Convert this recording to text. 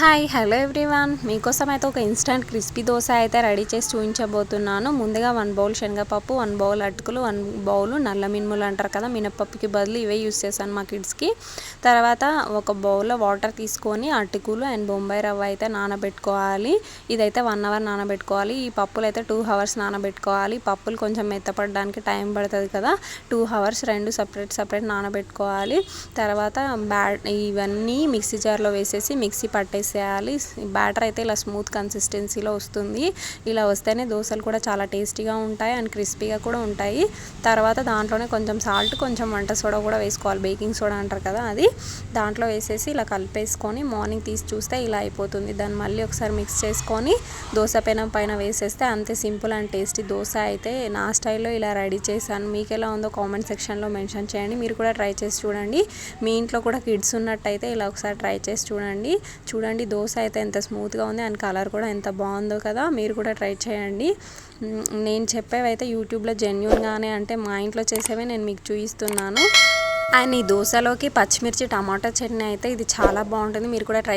Hi hello everyone. మీకోసం అయితే ఒక ఇన్స్టంట్ క్రిస్పీ దోశ అయితే రెడీ చేసి చూపించబోతున్నాను ముందుగా వన్ బౌల్ శనగపప్పు వన్ బౌల్ అటుకులు వన్ బౌల్ నల్ల మినుములు అంటారు కదా మినపప్పుకి బదులు ఇవే యూస్ చేశాను మా కిడ్స్కి. తర్వాత ఒక బౌల్లో వాటర్ తీసుకొని అటుకులు అండ్ బొంబాయి రవ్వ అయితే నానబెట్టుకోవాలి. ఇదైతే వన్ అవర్ నానబెట్టుకోవాలి. ఈ పప్పులు అయితే టూ అవర్స్ నానబెట్టుకోవాలి. పప్పులు కొంచెం మెత్తపడడానికి టైం పడుతుంది కదా టూ అవర్స్ రెండు సపరేట్ సపరేట్ నానబెట్టుకోవాలి. తర్వాత బ్యా ఇవన్నీ మిక్సీ జార్లో వేసేసి మిక్సీ పట్టేసి వేసేయాలి. బ్యాటర్ అయితే ఇలా స్మూత్ కన్సిస్టెన్సీలో వస్తుంది. ఇలా వస్తేనే దోశలు కూడా చాలా టేస్టీగా ఉంటాయి అండ్ క్రిస్పీగా కూడా ఉంటాయి. తర్వాత దాంట్లోనే కొంచెం సాల్ట్ కొంచెం వంట సోడా కూడా వేసుకోవాలి. బేకింగ్ సోడా అంటారు కదా అది. దాంట్లో వేసేసి ఇలా కలిపేసుకొని మార్నింగ్ తీసి చూస్తే ఇలా అయిపోతుంది. దాన్ని మళ్ళీ ఒకసారి మిక్స్ చేసుకొని దోశ పెనం పైన వేసేస్తే అంతే సింపుల్ అండ్ టేస్టీ దోశ అయితే నా స్టైల్లో ఇలా రెడీ చేశాను. మీకు ఎలా ఉందో కామెంట్ సెక్షన్లో మెన్షన్ చేయండి. మీరు కూడా ట్రై చేసి చూడండి. మీ ఇంట్లో కూడా కిడ్స్ ఉన్నట్టయితే ఇలా ఒకసారి ట్రై చేసి చూడండి. చూడండి చూడండి దోశ అయితే ఎంత స్మూత్గా ఉంది అండ్ కలర్ కూడా ఎంత బాగుందో కదా మీరు కూడా ట్రై చేయండి. నేను చెప్పేవి అయితే యూట్యూబ్లో జెన్యున్గానే అంటే మా ఇంట్లో చేసేవే నేను మీకు చూపిస్తున్నాను అండ్ ఈ దోశలోకి పచ్చిమిర్చి టమాటా చట్నీ అయితే ఇది చాలా బాగుంటుంది మీరు కూడా ట్రై